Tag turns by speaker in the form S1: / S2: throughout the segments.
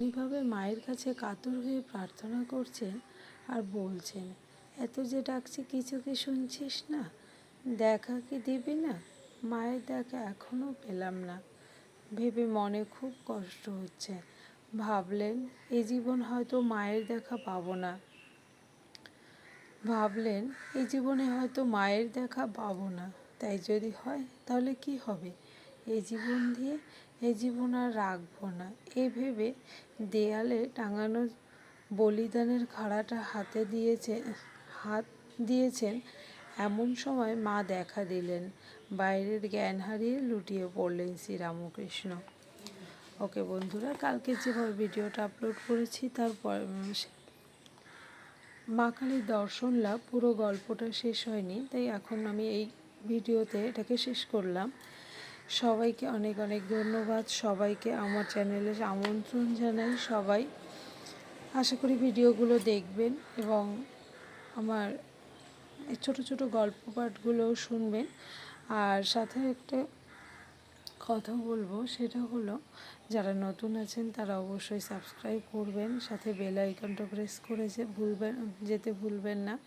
S1: এইভাবে মায়ের কাছে কাতর হয়ে প্রার্থনা করছেন আর বলছেন, এত যে ডাকছি, কিছু কি শুনছিস না? দেখা কি দিবি না? মায়ের দেখা এখনও পেলাম না। ভেবে মনে খুব কষ্ট হচ্ছে। ভাবলেন, এ জীবন হয়তো মায়ের দেখা পাবো না। ভাবলেন এই জীবনে হয়তো মায়ের দেখা পাবো না। তাই যদি হয়, তাহলে কি হবে? এই জীবন দিয়ে এই জীবন আর রাখব না। এই ভেবে দেয়ালে টাঙানো বলিদানের খাড়াটা হাতে দিয়েছে, হাত দিয়েছেন এমন সময় মা দেখা দিলেন। বাইরের জ্ঞান হারিয়ে লুটিয়ে পড়লেন শ্রীরামকৃষ্ণ। ওকে বন্ধুরা, কালকে যেভাবে ভিডিওটা আপলোড করেছি তারপর মা কালীর দর্শন লাভ, পুরো গল্পটা শেষ হয়নি, তাই এখন আমি এই ভিডিওতে এটাকে শেষ করলাম। সবাইকে অনেক অনেক ধন্যবাদ। সবাইকে আমার চ্যানেলে আমন্ত্রণ জানাই সবাই। আশা করি ভিডিওগুলো দেখবেন এবং আমার ছোটো ছোটো গল্প পাঠগুলোও শুনবেন। আর সাথে একটা কথা বলব, সেটা হলো, যারা নতুন আছেন তারা অবশ্যই সাবস্ক্রাইব করবেন, সাথে বেল আইকনটা প্রেস করে যে ভুলবেন, যেতে ভুলবেন না।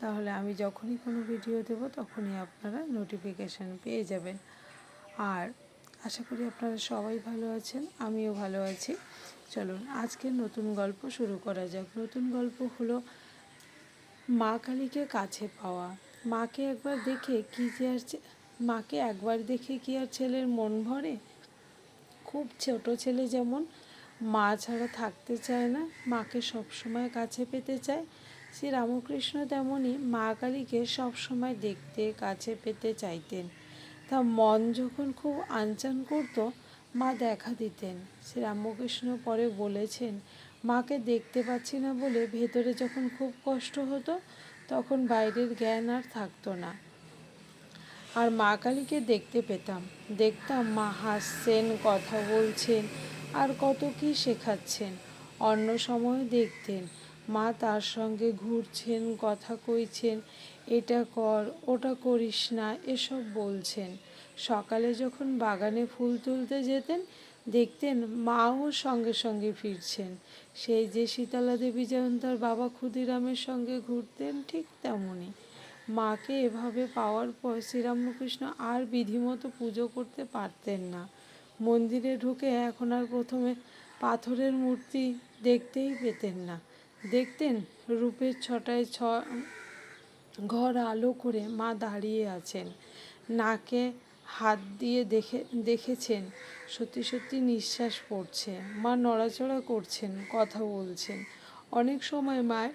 S1: তাহলে আমি যখনই কোনো ভিডিও দেব তখনই আপনারা নোটিফিকেশান পেয়ে যাবেন। আর আশা করি আপনারা সবাই ভালো আছেন, আমিও ভালো আছি। চলুন, আজকে নতুন গল্প শুরু করা যাক। নতুন গল্প হলো মা কালীকে কাছে পাওয়া। মাকে একবার দেখে কি যে আর মাকে একবার দেখে কি আর ছেলের মন ভরে? খুব ছোট ছেলে যেমন, মা ছাড়া থাকতে চায় না, মাকে সবসময় কাছে পেতে চায়। শ্রী রামকৃষ্ণ তেমনই মা কালীকে সবসময় দেখতে, কাছে পেতে চাইতেন। তা মন যখন খুব আনচান করত, মা দেখা দিতেন। শ্রী রামকৃষ্ণ পরে বলেছেন, মাকে দেখতে পাচ্ছি না বলে ভেতরে যখন খুব কষ্ট হতো, তখন বাইরের জ্ঞান আর থাকতো না। আর মা কালীকে দেখতে পেতাম। দেখতাম মা হাসছেন, কথা বলছেন, আর কত কি শেখাচ্ছেন। অন্য সময় দেখতেন, মা তার সঙ্গে ঘুরছেন, কথা কইছেন এটা কর, ওটা করিস না, এসব বলছেন। সকালে যখন বাগানে ফুল তুলতে যেতেন, দেখতেন মাও সঙ্গে সঙ্গে ফিরছেন। সেই যে শীতলা দেবী যেমন তার বাবা ক্ষুদিরামের সঙ্গে ঘুরতেন, ঠিক তেমনই। মাকে এভাবে পাওয়ার পর শ্রীরামকৃষ্ণ আর বিধিমতো পুজো করতে পারতেন না। মন্দিরে ঢুকে এখন আর প্রথমে পাথরের মূর্তি দেখতেই পেতেন না। দেখতেন রূপের ছটায় ছ ঘর আলো করে মা দাঁড়িয়ে আছেন। নাকে হাত দিয়ে দেখে, দেখেছেন। সত্যি সত্যি নিঃশ্বাস পড়ছে। মা নড়াচড়া করছেন, কথা বলছেন। অনেক সময় মায়ের,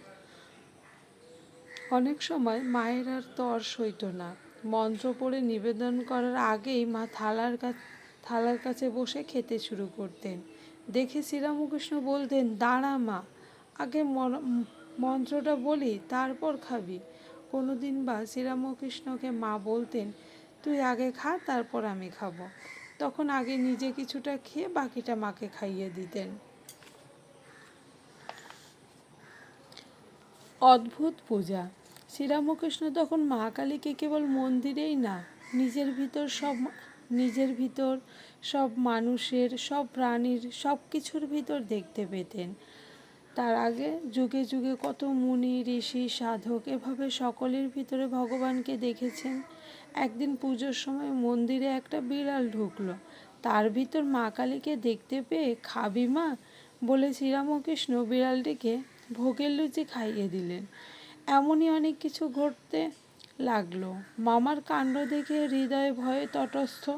S1: অনেক সময় মায়ের আর তর সইত না। মন্ত্র পড়ে নিবেদন করার আগেই মা থালার কাছে থালার কাছে বসে খেতে শুরু করতেন। দেখে শ্রীরামকৃষ্ণ বলতেন, দাঁড়া মা, আগে মন্ত্রটা বলি, তারপর খাবি। কোনো দিন বা শ্রীরামকৃষ্ণকে মা বলতেন, তুই আগে খা, তারপর আমি খাব। তখন আগে নিজে কিছুটা খেয়ে বাকিটা মাকে খাইয়ে দিতেন। অদ্ভুত পূজা। শ্রীরামকৃষ্ণ তখন মা কালীকে কেবল মন্দিরেই না, নিজের ভিতর সব নিজের ভিতর সব মানুষের, সব প্রাণীর সব কিছুর ভিতর দেখতে পেতেন। তার আগে যুগে যুগে কত মুনি, ঋষি, সাধক এভাবে সকলের ভিতরে ভগবানকে দেখেছেন। একদিন পুজোর সময় মন্দিরে একটা বিড়াল ঢুকলো। তার ভিতর মা কালীকে দেখতে পেয়ে, খাবি মা? বলে শ্রীরামকৃষ্ণ বিড়ালটিকে ভোগের লুচি খাইয়ে দিলেন। এমনই অনেক কিছু ঘটতে লাগল। মামার কাণ্ড দেখে হৃদয়ে ভয়ে তটস্থ।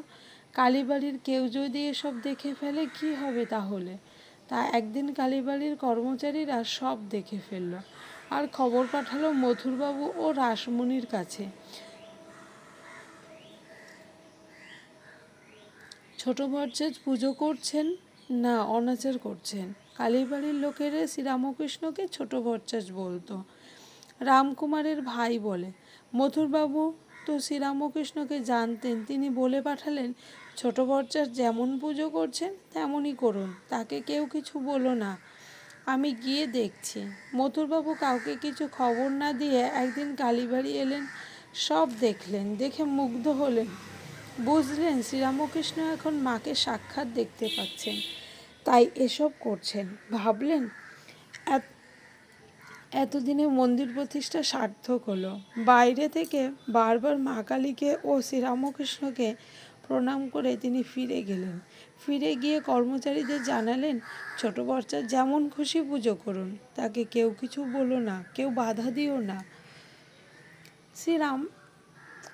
S1: কালীবাড়ির কেউ যদি এসব দেখে ফেলে, কি হবে তাহলে? তা একদিন কালীবাড়ির কর্মচারীরা সব দেখে ফেলল আর খবর পাঠালো মথুরবাবু ও রাসমণির কাছে। ছোট বর্জেজ পুজো করছেন না অনাচার করছেন? কালীবাড়ির লোকেরা শ্রীরামকৃষ্ণকে ছোট বরচাস বলতো। রামকুমারের ভাই বলে, মথুরবাবু, তো শ্রীরামকৃষ্ণকে জানতেন, তিনি বলে পাঠালেন ছোট বরচাস যেমন পুজো করছেন, তেমনই করুন। তাকে কেউ কিছু বলো না। আমি গিয়ে দেখছি। মথুরবাবু কাউকে কিছু খবর না দিয়ে একদিন কালীবাড়ি এলেন, সব দেখলেন, দেখে মুগ্ধ হলেন। বুঝলেন শ্রীরামকৃষ্ণ এখন মাকে সাক্ষাৎ দেখতে পাচ্ছেন, তাই এসব করছেন। ভাবলেন, এত- এতদিনে মন্দির প্রতিষ্ঠা সার্থক হলো। বাইরে থেকে বারবার মা কালীকে ও শ্রীরামকৃষ্ণকে প্রণাম করে তিনি ফিরে গেলেন। ফিরে গিয়ে কর্মচারীদের জানালেন, ছোট বর্চার যেমন খুশি পুজো করুন। তাকে কেউ কিছু বলো না, কেউ বাধা দিও না। শ্রীরাম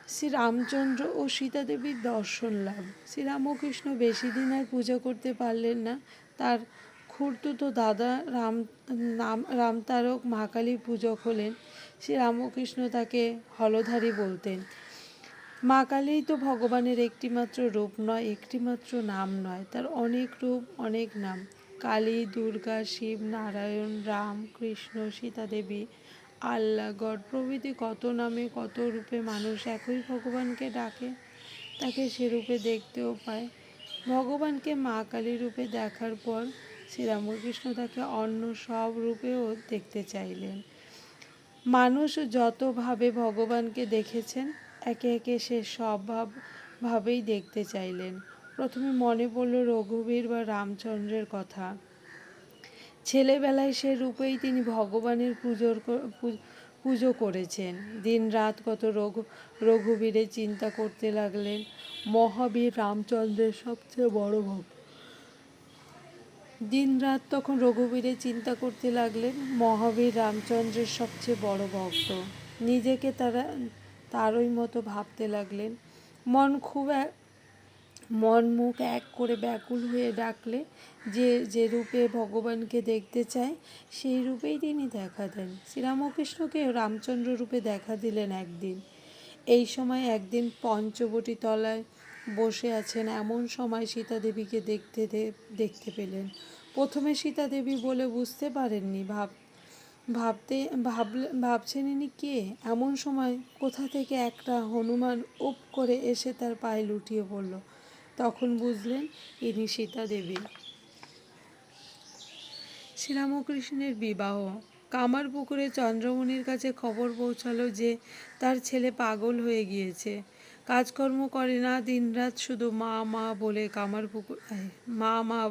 S1: শ্রীরামচন্দ্র ও সীতা দেবীর দর্শন লাভ। শ্রীরামকৃষ্ণ বেশি দিন আর পূজা করতে পারলেন না। তার খুড়তুতো দাদা রাম, নাম রামতারক মহাকালীর পূজক হলেন। শ্রীরামকৃষ্ণ তাকে হলধারী বলতেন। মা কালীই তো ভগবানের একটিমাত্র রূপ নয়, একটিমাত্র নাম নয়। তার অনেক রূপ, অনেক নাম। কালী, দুর্গা, শিব, নারায়ণ, রাম, কৃষ্ণ সীতা দেবী আল্লাহ গড, প্রভৃতি কত নামে, কত রূপে মানুষ একই ভগবানকে ডাকে। তাকে সে রূপে দেখতেও পায়। ভগবানকে মা কালী রূপে দেখার পর শ্রীরামকৃষ্ণ তাকে অন্য সব রূপেও দেখতে চাইলেন। মানুষ যতভাবে ভগবানকে দেখেছেন একে একে সে ভাবেই দেখতে চাইলেন। প্রথমে মনে পড়ল রঘুবীর বা রামচন্দ্রের কথা। ছেলেবেলায় সে রূপেই তিনি ভগবানের পুজোর পুজো করেছেন। দিন রাত কত রঘু রঘুবীরের চিন্তা করতে লাগলেন, মহাবীর রামচন্দ্রের সবচেয়ে বড় ভক্ত। দিন রাত তখন রঘুবীরের চিন্তা করতে লাগলেন, মহাবীর রামচন্দ্রের সবচেয়ে বড় ভক্ত। নিজেকে তারা তারই মতো ভাবতে লাগলেন। মন খুব মন মুখ এক করে ব্যাকুল হয়ে ডাকলে যে যে রূপে ভগবানকে দেখতে চায়, সেই রূপেই তিনি দেখা দেন। শ্রীরামকৃষ্ণকে রামচন্দ্র রূপে দেখা দিলেন একদিন। এই সময় একদিন পঞ্চবটি তলায় বসে আছেন এমন সময় সীতা দেবীকে দেখতে দেখতে পেলেন। প্রথমে সীতা দেবী বলে বুঝতে পারেননি ভাব ভাবতে, ভাবলে, ভাবছেন ইনি কে? এমন সময় কোথা থেকে একটা হনুমান উপ করে এসে তার পায়ে লুটিয়ে পড়ল। তখন বুঝলেন ইনি সীতা দেবী। শ্রীরামকৃষ্ণের বিবাহ। কামার পুকুরে চন্দ্রমণির কাছে খবর পৌঁছালো যে তার ছেলে পাগল হয়ে গিয়েছে। কাজকর্ম করে না, দিনরাত শুধু মা মা বলে কামার পুকুর মা মা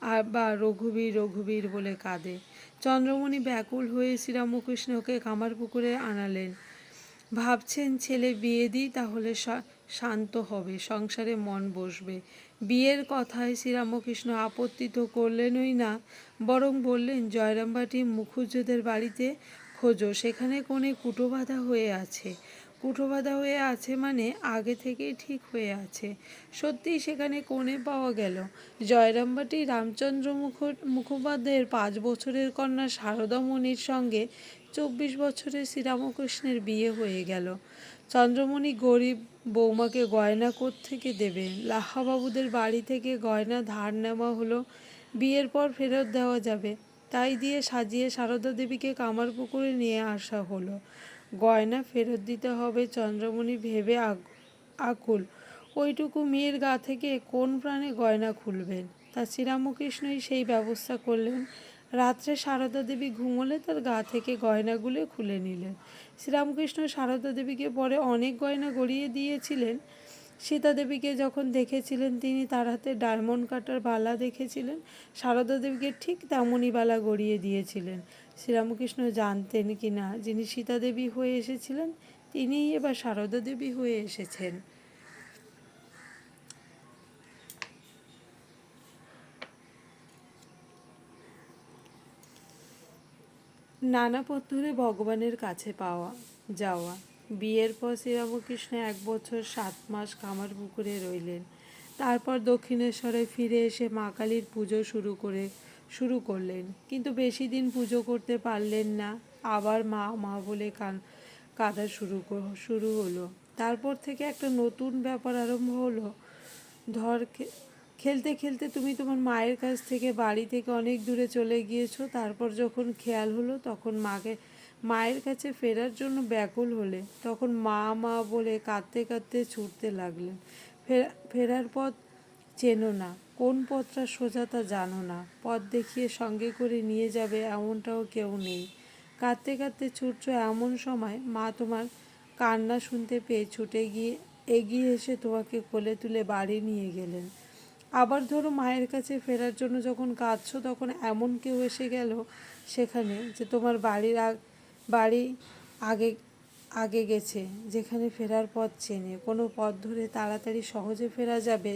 S1: আর বা রঘুবীর রঘুবীর বলে কাঁদে। চন্দ্রমণি ব্যাকুল হয়ে শ্রীরামকৃষ্ণকে কামার পুকুরে আনালেন। ভাবছেন, ছেলে, বিয়ে দিই তাহলে শান্ত হবে, সংসারে মন বসবে। বিয়ের কথায় শ্রীরামকৃষ্ণ আপত্তি তো করলেনই না, বরং বললেন, জয়রামবাটি মুখুজ্জদের বাড়িতে খোঁজো, সেখানে কোণে কুটো বাঁধা হয়ে আছে। কুটো বাঁধা হয়ে আছে মানে আগে থেকেই ঠিক হয়ে আছে। সত্যিই সেখানে কোণে পাওয়া গেল। জয়রামবাটি রামচন্দ্র মুখ মুখোপাধ্যায়ের পাঁচ বছরের কন্যা শারদামণির সঙ্গে চব্বিশ বছরের শ্রীরামকৃষ্ণের বিয়ে হয়ে গেল। চন্দ্রমণি গরিব বৌমাকে গয়না থেকে দেবে? লাহাবাবুদের বাড়ি থেকে গয়না ধার নেওয়া হলো। বিয়ের পর ফেরত দেওয়া যাবে। তাই দিয়ে সাজিয়ে সারদা দেবীকে কামার পুকুরে নিয়ে আসা হলো। গয়না ফেরত দিতে হবে, চন্দ্রমণি ভেবে আকুল। ওইটুকু মেয়ের গা থেকে কোন প্রাণে গয়না খুলবেন? তা শ্রীরামকৃষ্ণই সেই ব্যবস্থা করলেন। রাত্রে সারদা দেবী ঘুমোলে তার গা থেকে গয়নাগুলো খুলে নিলেন। শ্রীরামকৃষ্ণ সারদা দেবীকে পরে অনেক গয়না গড়িয়ে দিয়েছিলেন। সীতা দেবীকে যখন দেখেছিলেন, তিনি তার হাতে ডায়মন্ড কাটার বালা দেখেছিলেন। সারদা দেবীকে ঠিক তেমনই বালা গড়িয়ে দিয়েছিলেন। শ্রীরামকৃষ্ণ জানতেন কি না যিনি সীতা দেবী হয়ে এসেছিলেন, তিনিই এবার সারদা দেবী হয়ে এসেছেন। নানা পথ ধরে ভগবানের কাছে পাওয়া, যাওয়া। বিয়ের পর শ্রীরামকৃষ্ণ এক বছর সাত মাস কামার পুকুরে রইলেন। তারপর দক্ষিণেশ্বরে ফিরে এসে মা কালীর পুজো শুরু করে, শুরু করলেন। কিন্তু বেশি দিন পুজো করতে পারলেন না। আবার মা মা বলে কান, কাঁদা শুরু শুরু হলো। তারপর থেকে একটা নতুন ব্যাপার আরম্ভ হলো। ধর খেলতে খেলতে তুমি তোমার মায়ের কাছ থেকে বাড়ি থেকে অনেক দূরে চলে গিয়েছো। তারপর যখন খেয়াল হলো, তখন মাকে, মায়ের কাছে ফেরার জন্য ব্যাকুল হলে, তখন মা মা বলে কাঁদতে কাঁদতে ছুটতে লাগলেন। ফেরার পথ চেনো না। কোন পথটা সোজা তা জানো না। পথ দেখিয়ে সঙ্গে করে নিয়ে যাবে এমনটাও কেউ নেই। কাঁদতে কাঁদতে ছুটছো এমন সময় মা তোমার কান্না শুনতে পেয়ে ছুটে গিয়ে, এগিয়ে এসে তোমাকে কোলে তুলে বাড়ি নিয়ে গেলেন। আবার ধরো মায়ের কাছে ফেরার জন্য যখন কাঁদছো তখন এমন কেউ এসে গেল সেখানে যে তোমার বাড়ির বাড়ি আগে আগে গেছে, যেখানে ফেরার পথ চেনে। কোনো পথ ধরে তাড়াতাড়ি সহজে ফেরা যাবে,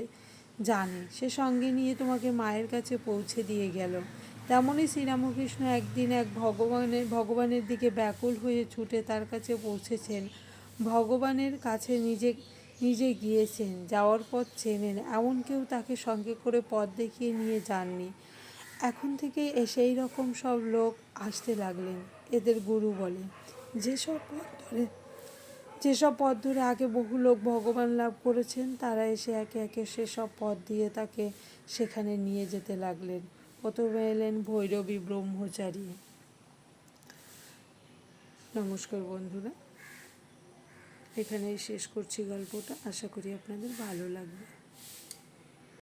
S1: জানে। সে সঙ্গে নিয়ে তোমাকে মায়ের কাছে পৌঁছে দিয়ে গেল। তেমনই শ্রীরামকৃষ্ণ একদিন এক ভগবানের ভগবানের দিকে ব্যাকুল হয়ে ছুটে তার কাছে পৌঁছেছেন। ভগবানের কাছে নিজে নিজে গিয়েছেন, যাওয়ার পথ চেনেন। এমন কেউ তাকে সঙ্গে করে পথ দেখিয়ে নিয়ে যাননি। এখন থেকে সেই রকম সব লোক আসতে লাগলেন, এদের গুরু বলে। যেসব পথ ধরে, যেসব পথ ধরে আগে বহু লোক ভগবান লাভ করেছেন, তারা এসে একে একে সেসব পথ দিয়ে তাকে সেখানে নিয়ে যেতে লাগলেন। প্রথমে এলেন ভৈরবী ব্রহ্মচারী। নমস্কার বন্ধুরা। এখানেই শেষ করছি গল্পটা। আশা করি আপনাদের ভালো লাগবে।